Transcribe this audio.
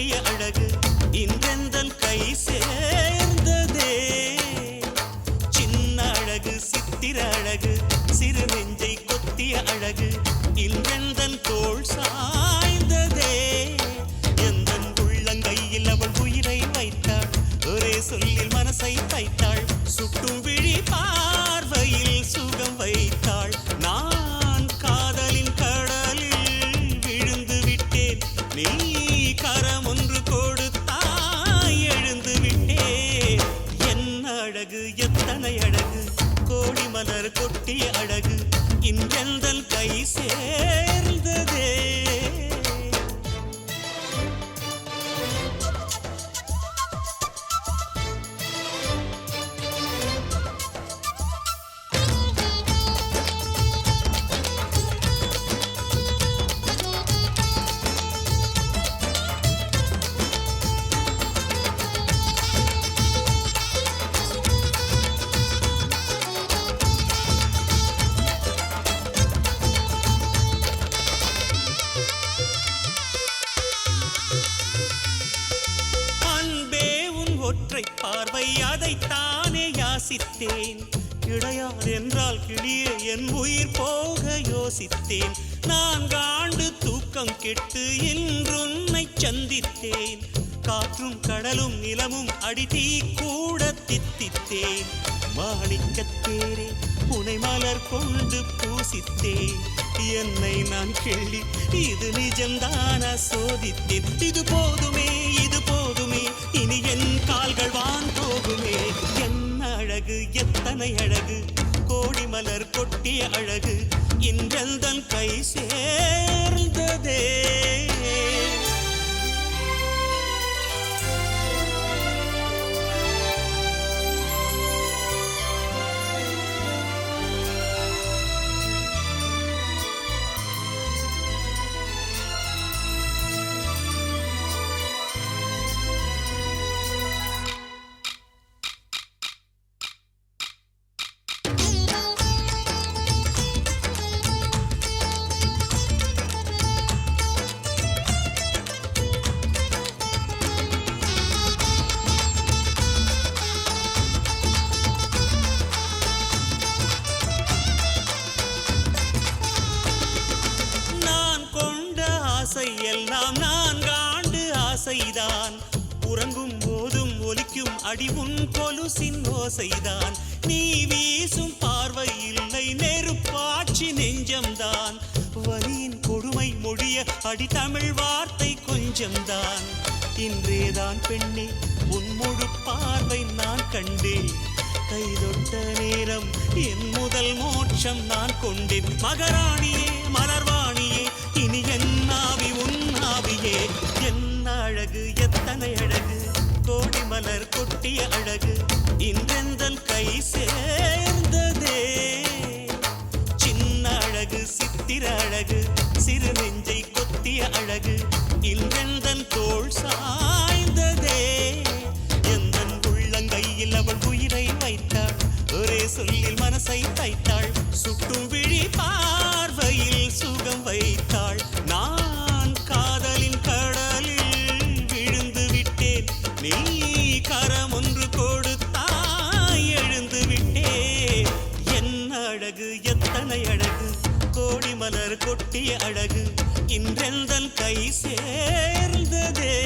மலர் கொட்டிய அழகு. எத்தனை அழகு கோடி மலர் கொட்டிய அழகு இன்றெந்தல் கை சேர். அவை அதைத்தானே யாசித்தேன். இடையார் என்றால் கிளியே என் உயிர் போக யோசித்தேன். நான் காண்டு தூக்கம் கெட்டு இன்றுன்னை சந்தித்தேன். காற்றும் கடலும் நிலமும் அடி கூட தித்தித்தேன். மாணிக்கத்தேரே புனை மலர் கொண்டு பூசித்தேன். என்னை நான் கேள்வி இது நிஜம்தான சோதித்தேன். இது போதுமே இது போ எத்தனை அழகு கோடி மலர் கொட்டிய அழகு இன்றல் தன் கை சே ஆசை எல்லாம் நான் காண்டு ஆசைதான். உறங்கும் போதும் ஒலிக்கும் அடிவுன் கொலுசின் ஓசைதான். நீ வீசும் பார்வை இல்லை நெருப்பாட்சி நெஞ்சம்தான். வரியின் கொடுமை மொழிய அடி தமிழ் வார்த்தை கொஞ்சம்தான். இன்றேதான் பெண்ணே உன் முழு பார்வை நான் கண்டேன். கைதொட்ட நேரம் என் முதல் மோட்சம் நான் கொண்டேன். மகராணியே கொட்டிய அழகு இன்றெந்தன் கை சேர்ந்ததே. சின்ன அழகு சித்திர அழகு சிறு நெஞ்சை கொத்திய அழகு இன்றெந்தன் தோல் சாய்ந்ததே. எந்தன் உள்ளங்கையில் அவள் உயிரை வைத்தாள் ஒரே சொல்லில் மனசை தைத்தாள் கரம் ஒன்று கொடுத்தாய் எழுந்து விட்டேன் என்ன அழகு எத்தனை அழகு கோடி மலர் கொட்டிய அழகு இன்றெந்தன் கை சேர்ந்ததே.